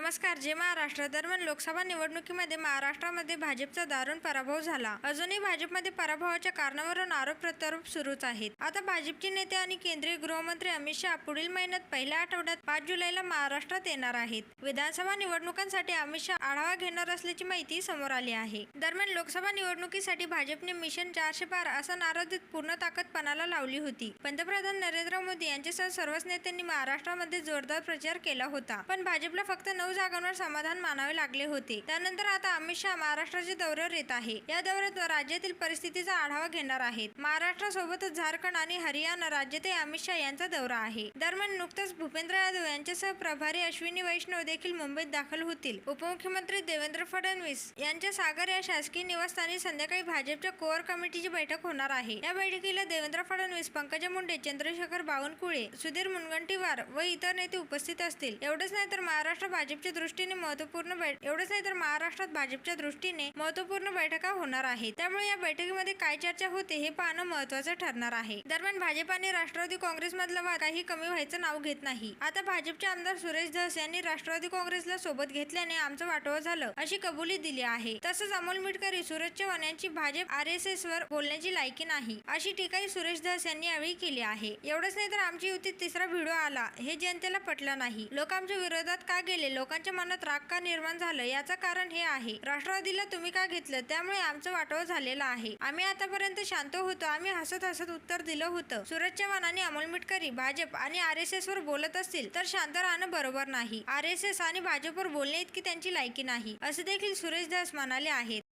नमस्कार जे महाराष्ट्र दरम्यान लोकसभा निवडणुकीमध्ये महाराष्ट्रामध्ये भाजपचा दारुण पराभव झाला. अजूनही भाजपमध्ये पराभवाच्या कारणावरून आरोप प्रत्यारोप सुरूच आहेत. आता भाजपचे नेते आणि केंद्रीय गृहमंत्री अमित शहा पुढील महिन्यात पहिल्या आठवड्यात पाच जुलैला महाराष्ट्रात येणार आहेत. विधानसभा निवडणुकांसाठी अमित शहा आढावा घेणार असल्याची माहिती समोर आली आहे. दरम्यान लोकसभा निवडणुकीसाठी भाजपने मिशन चारशे पार असा नारा देत पूर्ण ताकद पणाला लावली होती. पंतप्रधान नरेंद्र मोदी यांच्यासह सर्वच नेत्यांनी महाराष्ट्रामध्ये जोरदार प्रचार केला होता. पण भाजपला फक्त नऊ जागांवर समाधान मानावे लागले होते. त्यानंतर आता अमित शहा महाराष्ट्राच्या दौऱ्यावर येत आहे. या दौऱ्यात राज्यातील परिस्थितीचा आढावा घेणार आहेत. महाराष्ट्रासोबतच झारखंड आणि हरियाणा राज्यातही अमित शहा यांचा दौरा आहे. दरम्यान नुकताच भूपेंद्र यादव यांच्यासह प्रभारी अश्विनी वैष्णव देखील मुंबईत दाखल होतील. उपमुख्यमंत्री देवेंद्र फडणवीस यांच्या सागर या शासकीय निवासस्थानी संध्याकाळी भाजपच्या कोअर कमिटीची बैठक होणार आहे. या बैठकीला देवेंद्र फडणवीस पंकजा मुंडे चंद्रशेखर बावनकुळे सुधीर मुनगंटीवार व इतर नेते उपस्थित असतील. एवढंच नाही तर महाराष्ट्र भाजप भाजपच्या दृष्टीने महत्त्वपूर्ण बैठक एवढंच नाही तर महाराष्ट्रात भाजपच्या दृष्टीने महत्त्वपूर्ण बैठका होणार आहेत. त्यामुळे या बैठकीमध्ये काय चर्चा होते हे पाहणं महत्वाचं ठरणार आहे. दरम्यान भाजपाने राष्ट्रवादी काँग्रेसमधला वाद काही कमी व्हायचं नाव घेत नाही. आता भाजपचे आमदार सुरेश धस यांनी राष्ट्रवादी काँग्रेसला सोबत घेतल्याने आमचं वाटोवं झालं अशी कबुली दिली आहे. तसंच अमोल मिटकरी सुरज चव्हाण यांची भाजप आर एस एस वर बोलण्याची लायकी नाही अशी टीकाही सुरेश धस यांनी यावेळी केली आहे. एवढंच नाही तर आमची युतीत तिसरा व्हिडिओ आला हे जनतेला पटलं नाही. लोक आमच्या विरोधात का गेले? लोक लोकांच्या मनात राग का निर्माण झालं याचं कारण हे आहे. राष्ट्रवादीला तुम्ही का घेतलं? त्यामुळे आमचं वाटोळ झालेलं आहे. आम्ही आतापर्यंत शांत होतो. आम्ही हसत हसत उत्तर दिलं होतं. सुरज चव्हाण आणि अमोल मिटकरी भाजप आणि आर एस एस वर बोलत असतील तर शांत राहणं बरोबर नाही. आर एस एस आणि भाजपवर बोलणे इतकी त्यांची लायकी नाही. असं देखील सुरेश दास म्हणाले आहेत.